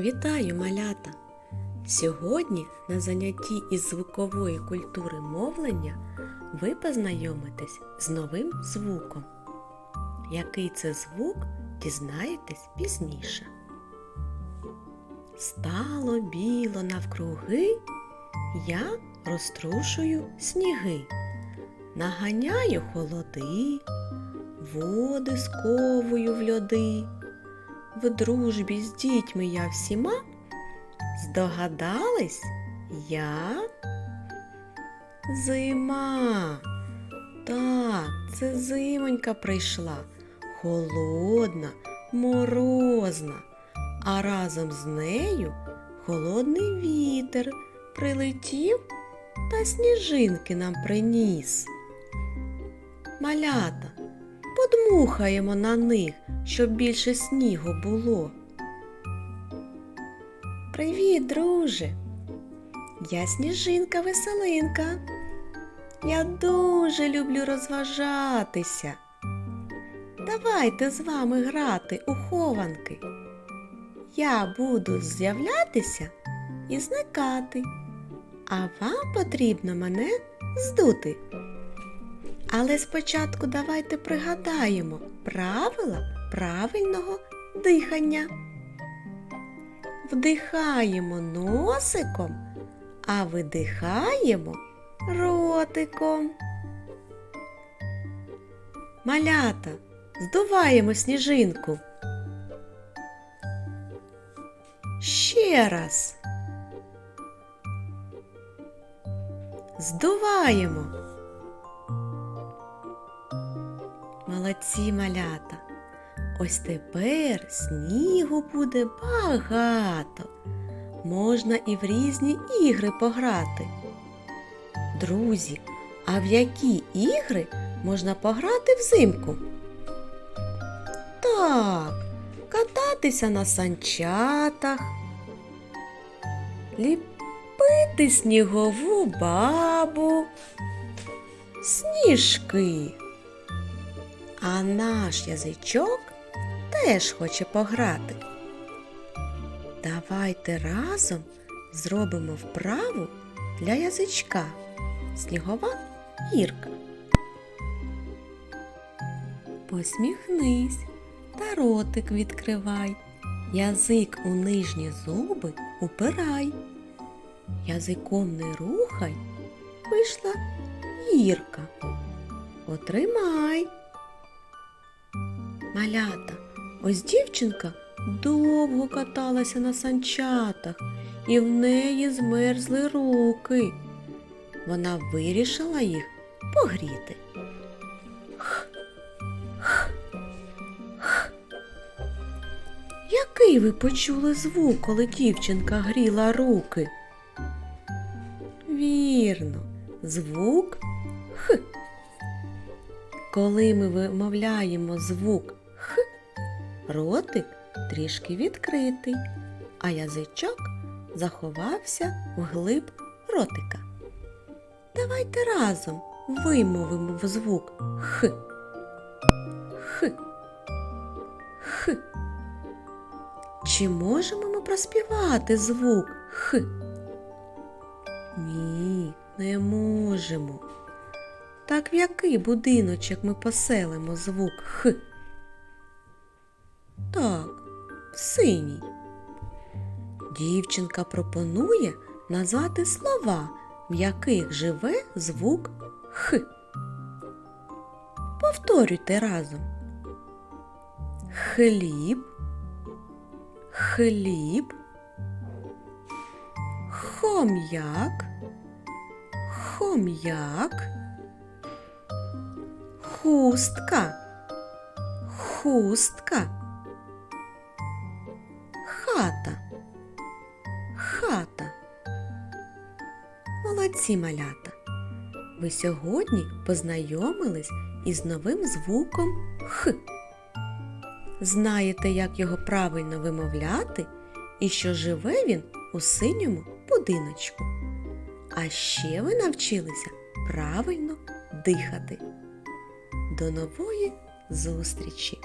Вітаю, малята! Сьогодні на занятті із звукової культури мовлення ви познайомитесь з новим звуком. Який це звук, дізнаєтесь пізніше. Стало біло навкруги, я розтрушую сніги, наганяю холоди, води сковую в льоди. В дружбі з дітьми я всіма здогадались я зима. Так, це зимонька прийшла, холодна, морозна, а разом з нею холодний вітер прилетів та сніжинки нам приніс. Малята, подмухаємо на них, щоб більше снігу було. Привіт, друже! Я сніжинка веселинка. Я дуже люблю розважатися. Давайте з вами грати у хованки. Я буду з'являтися і зникати, а вам потрібно мене здути. Але спочатку давайте пригадаємо правила правильного дихання. Вдихаємо носиком, а видихаємо ротиком. Малята, здуваємо сніжинку. Ще раз. Здуваємо. Молодці малята. Ось тепер снігу буде багато. Можна і в різні ігри пограти. Друзі, а в які ігри можна пограти взимку? Так, кататися на санчатах, ліпити снігову бабу, сніжки. А наш язичок теж хоче пограти. Давайте разом зробимо вправу для язичка. Снігова гірка. Посміхнись та ротик відкривай. Язик у нижні зуби упирай. Язиком не рухай, вийшла гірка. Отримай. Малята, ось дівчинка довго каталася на санчатах, і в неї змерзли руки. Вона вирішила їх погріти. Х, х, х. Який ви почули звук, коли дівчинка гріла руки? Вірно, звук Х. Коли ми вимовляємо звук ротик трішки відкритий, а язичок заховався вглиб ротика. Давайте разом вимовимо в звук Х. Х. Х. Чи можемо ми проспівати звук Х? Ні, не можемо. Так в який будиночок ми поселимо звук Х? Так, в синій. Дівчинка пропонує назвати слова, в яких живе звук Х. Повторюйте разом. Хліб, хліб, хом'як, хом'як, хустка, хустка, хата, хата. Молодці малята! Ви сьогодні познайомились із новим звуком Х. Знаєте, як його правильно вимовляти і що живе він у синьому будиночку. А ще ви навчилися правильно дихати. До нової зустрічі!